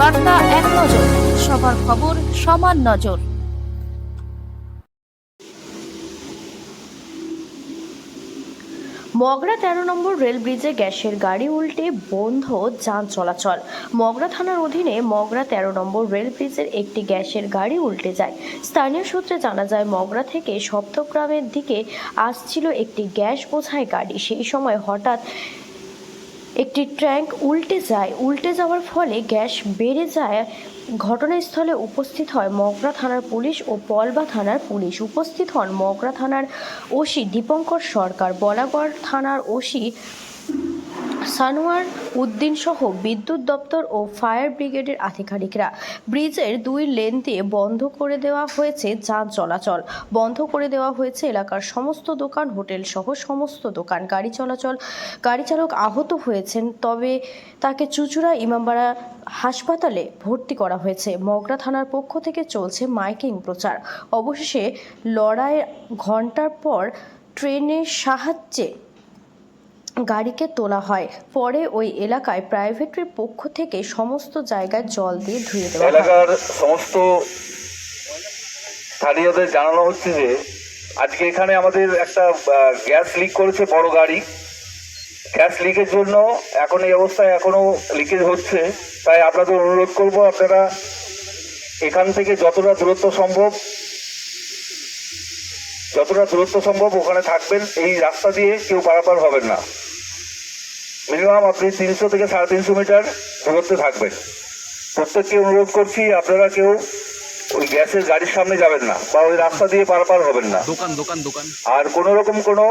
বার্তা এক নজর, সবার খবর সমান নজর। মগরা তেরো নম্বর রেল ব্রিজে গ্যাসের গাড়ি উল্টে বন্ধ, যান চলাচল। মগরা থানার অধীনে মগরা তেরো নম্বর রেল ব্রিজের একটি গ্যাসের গাড়ি উল্টে যায়। স্থানীয় সূত্রে জানা যায়, মগরা থেকে সপ্তগ্রামের দিকে আসছিল একটি গ্যাস বোঝায় গাড়ি। সেই সময় হঠাৎ একটি ট্যাঙ্ক উল্টে যায়। উল্টে যাওয়ার ফলে গ্যাস বেড়ে যায়। ঘটনাস্থলে উপস্থিত হয় মগরা থানার পুলিশ ও পলবা থানার পুলিশ। উপস্থিত হন মগরা থানার ওসি দীপঙ্কর সরকার, বলাগড় থানার ওসি সানোয়ার উদ্দিন সহ বিদ্যুৎ দপ্তর ও ফায়ার ব্রিগেডের আধিকারিকরা। ব্রিজের দুই লেন দিয়ে বন্ধ করে দেওয়া হয়েছে যান চলাচল। বন্ধ করে দেওয়া হয়েছে এলাকার সমস্ত দোকান, হোটেল সহ সমস্ত দোকান। গাড়ি চলাচল, গাড়ি চালক আহত হয়েছেন, তবে তাকে চুচুড়া ইমামবাড়া হাসপাতালে ভর্তি করা হয়েছে। মগরা থানার পক্ষ থেকে চলছে মাইকিং প্রচার। অবশেষে লড়াইয়ের ঘণ্টার পর ট্রেনের সাহায্যে গাড়িকে তোলা হয়। পরে ওই এলাকায় প্রাইভেটের পক্ষ থেকে সমস্ত জায়গায় জল দিয়ে ধুয়ে দেওয়া এলাকার সমস্ত স্থানীয়দের জানানো হচ্ছে যে, আজকে এখানে আমাদের একটা গ্যাস লিক করেছে বড় গাড়ি। গ্যাস লিকের জন্য এখন এই অবস্থায় এখনও লিকেজ হচ্ছে। তাই আপনাদের অনুরোধ করব আপনারা এখান থেকে যতটা দূরত্ব সম্ভব, যতটা দূরত্ব সম্ভব ওখানে থাকবেন। এই রাস্তা দিয়ে কেউ পারাপার হবেন না। মিনিমাম আপনি তিনশো থেকে সাড়ে তিনশো মিটার দূরত্বে থাকবেন। প্রত্যেককে অনুরোধ করছি আপনারা কেউ ওই গ্যাসের গাড়ির সামনে যাবেন না বা ওই রাস্তা দিয়ে পারাপার হবেন না। দোকান দোকান দোকান। আর কোনো রকম কোনো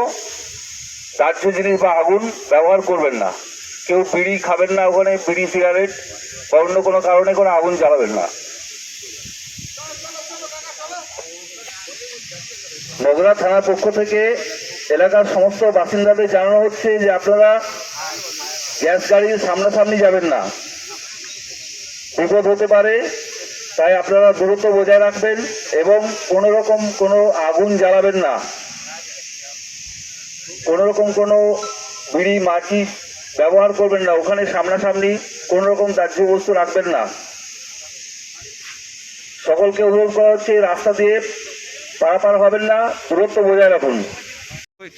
দাহ্য জিনিস বা আগুন ব্যবহার করবেন না। কেউ বিড়ি খাবেন না ওখানে বিড়ি সিগারেট বা অন্য কোনো কারণে কোনো আগুন জ্বালাবেন না। নগরা থানার পক্ষ থেকে এলাকার সমস্ত বাসিন্দাদের জানানো হচ্ছে যে আপনারা গ্যাস গাড়ির সামনাসামনি যাবেন না। বিপদ হতে পারে, তাই আপনারা দূরত্ব বজায় রাখবেন এবং কোনো রকম কোনো আগুন জ্বালাবেন না। কোনো রকম কোনো বিড়ি, মাটি ব্যবহার করবেন না, ওখানে সামনাসামনি কোনো রকম দাহ্য বস্তু রাখবেন না। সকলকে অনুরোধ করা হচ্ছে, রাস্তা দিয়ে পারাপার হবেন না, দূরত্ব বজায় রাখুন।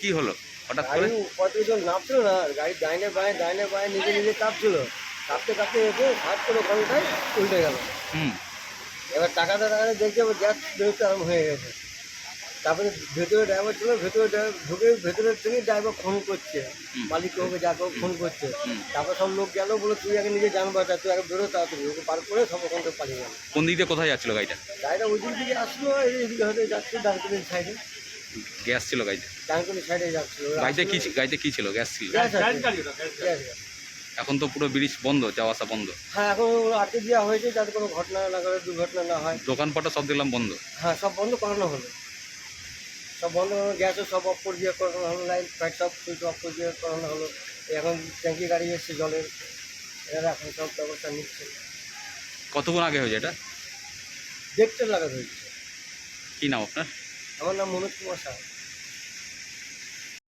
কি হলো? হঠাৎ করে? কতজন নামছিল না গাড়ি ডাইনে বাঁয়ে ডাইনে বাঁয়ে নিজে নিজে চাপছিল। চাপতে চাপতে এসে হাত করে ঘন্টায় উল্টে গেল। হুম। এবার টাকাটা টাকাটা দেখতে আবার গ্যাস বেরোতে আরম্ভ হয়ে গেছে। তারপরে ভেতরে ড্রাইভার ছিল ভেতরে ঢুকে ভেতরের থেকে ড্রাইভার ফোন করছে। মালিককে হোক যাকে ফোন করছে। তারপর সব লোক গেল বলে তুই আগে নিজে জান বাঁচা তুই আগে বেরো তাড়াতাড়ি ওকে পার করে সব ওখান থেকে পালিয়ে গেল কোন দিক দিয়ে কোথায় যাচ্ছিল গাড়িটা? গাড়িটা ওই দিক থেকে আসলো এইদিকে হয়তো যাচ্ছে ডানকুনির সাইডে গ্যাস ছিল গাড়িতে। ডানকুনির সাইডে যাচ্ছিল গাড়িতে কি গাড়িতে কি ছিল? গ্যাস ছিল। এখন তো পুরো ব্রিজ বন্ধ যাওয়া আসা বন্ধ। হ্যাঁ এখন আটকে দেওয়া হয়েছে যাতে কোনো ঘটনা না করে দুর্ঘটনা না হয়। দোকানপাটও সব দেখলাম বন্ধ। হ্যাঁ সব বন্ধ করানো হলো। সব বন্ধ গ্যাসও সব অফ করে দিয়ে করানো হলো লাইন ফাইট সব সুইচ অফ করে দিয়ে করানো হলো। এখন ট্যাঙ্কি গাড়ি এসছে জলের। এরা এখন সব ব্যবস্থা নিচ্ছে। কতক্ষণ আগে হয়েছে এটা? দেখতে লাগাতে হচ্ছে কি নাম আপনার? আমার নাম মনোজ কুমার সাহা।